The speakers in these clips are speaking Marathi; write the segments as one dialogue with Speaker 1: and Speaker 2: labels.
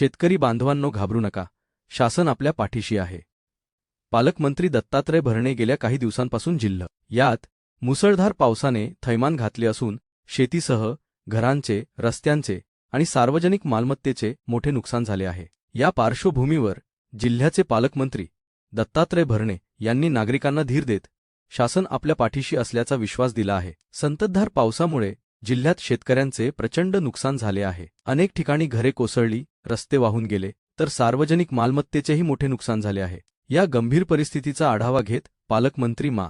Speaker 1: शेतकरी बांधवांनो घाबरू नका. शासन आपल्या पाठीशी आहे. पालकमंत्री दत्तात्रय भरणे गेल्या काही दिवसांपासून जिल्ह. यात मुसळधार पावसाने थैमान घातले असून शेतीसह घरांचे रस्त्यांचे आणि सार्वजनिक मालमत्तेचे मोठे नुकसान झाले आहे. या पार्श्वभूमीवर जिल्ह्याचे पालकमंत्री दत्तात्रय भरणे यांनी नागरिकांना धीर देत शासन आपल्या पाठीशी असल्याचा विश्वास दिला आहे. संततधार पावसामुळे जिल्ह्यात शेतकऱ्यांचे प्रचंड नुकसान झाले आहे. अनेक ठिकाणी घरे कोसळली रस्ते वाहून गेले तर सार्वजनिक मालमत्तेचेही मोठे नुकसान झाले आहे. या गंभीर परिस्थितीचा आढावा घेत पालकमंत्री मा.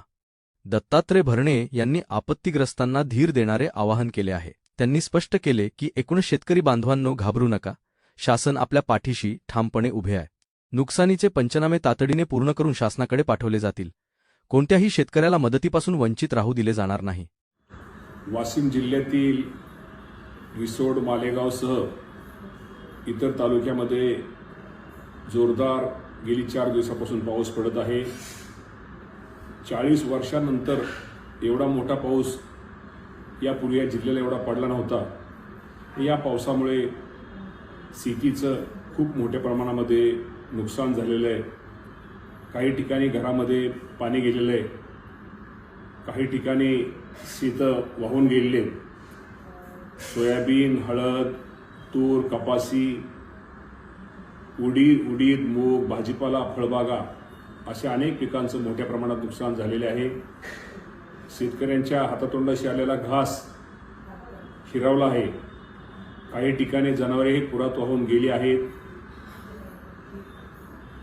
Speaker 1: दत्तात्रय भरणे यांनी आपत्तीग्रस्तांना धीर देणारे आवाहन केले आहे. त्यांनी स्पष्ट केले की एकूण शेतकरी बांधवांनो घाबरू नका. शासन आपल्या पाठीशी ठामपणे उभे आहे. नुकसानीचे पंचनामे तातडीने पूर्ण करून शासनाकडे पाठवले जातील. कोणत्याही शेतकऱ्याला मदतीपासून वंचित राहू दिले जाणार नाही.
Speaker 2: वाशिम जिल्ह्यातील रिसोड मालेगावसह इतर तालुक्यामध्ये जोरदार गेली चार दिवसापासून पाऊस पडत आहे. चाळीस वर्षानंतर एवढा मोठा पाऊस यापूर्वी या जिल्ह्याला एवढा पडला नव्हता. या पावसामुळे शेतीचं खूप मोठ्या प्रमाणामध्ये नुकसान झालेलं आहे. काही ठिकाणी घरामध्ये पाणी गेलेलं आहे. काही ठिकाणी शेतं वाहून गेलेले आहेत. सोयाबीन हळद तूर कपासी उडीद उडीद मूग भाजीपाला फळबागा अशा अनेक पिकांचं मोठ्या प्रमाणात नुकसान झालेले आहे. शेतकऱ्यांच्या हातातोंडाशी आलेला घास हिरावला आहे. काही ठिकाणी जनावरेही पुरात वाहून गेली आहेत.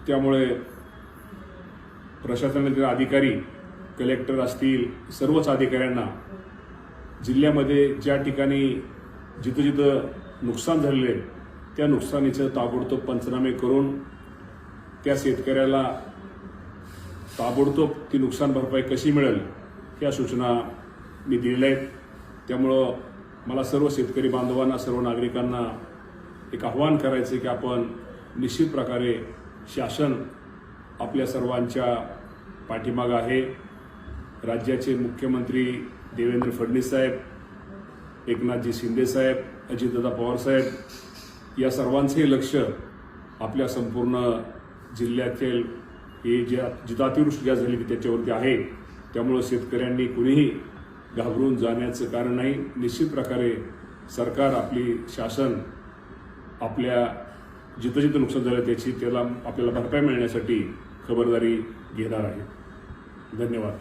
Speaker 2: त्यामुळे प्रशासनातील अधिकारी कलेक्टर असतील सर्वच अधिकाऱ्यांना जिल्ह्यामध्ये ज्या ठिकाणी जिथं जिथं नुकसान झालेलं आहे त्या नुकसानीचं ताबडतोब पंचनामे करून त्या शेतकऱ्याला ताबडतोब ती नुकसान भरपाई कशी मिळेल ह्या सूचना मी दिलेल्या आहेत. त्यामुळं मला सर्व शेतकरी बांधवांना सर्व नागरिकांना एक आव्हान करायचं आहे की आपण निश्चित प्रकारे शासन आपल्या सर्वांच्या पाठीमागं आहे. राज्याचे मुख्यमंत्री देवेंद्र फडणवीस साहेब एकनाथजी शिंदे साहेब अजितदादा पवारसाहेब या सर्वांचे लक्ष आपल्या संपूर्ण जिल्ह्यातील हे ज्या जितातिवृष्टी अतिवृष्टी ज्या झाली त्याच्यावरती आहे. त्यामुळं शेतकऱ्यांनी कुणीही घाबरून जाण्याचं कारण नाही. निश्चित प्रकारे सरकार आपली शासन आपल्या जिथं जिथं नुकसान झालं त्याची त्याला आपल्याला भरपाई मिळण्यासाठी खबरदारी घेणार आहे. धन्यवाद.